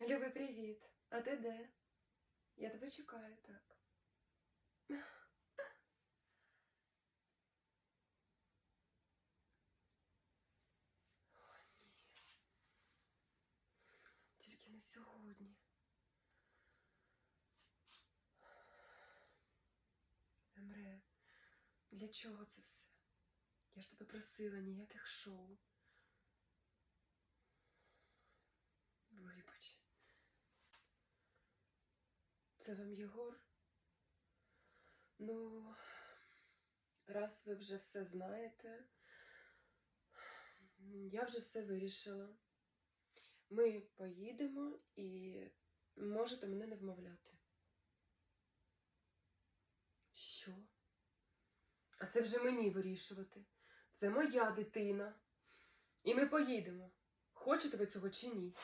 Люби, привіт. А ти де? Я тебе чекаю, так. О, ні. Тільки не сьогодні. Емре, для чого це все? Я ж тебе просила ніяких шоу. Це вам Єгор? Ну, раз ви вже все знаєте, я вже все вирішила. Ми поїдемо і можете мене не вмовляти. Що? А це вже мені вирішувати. Це моя дитина. І ми поїдемо. Хочете ви цього чи ні?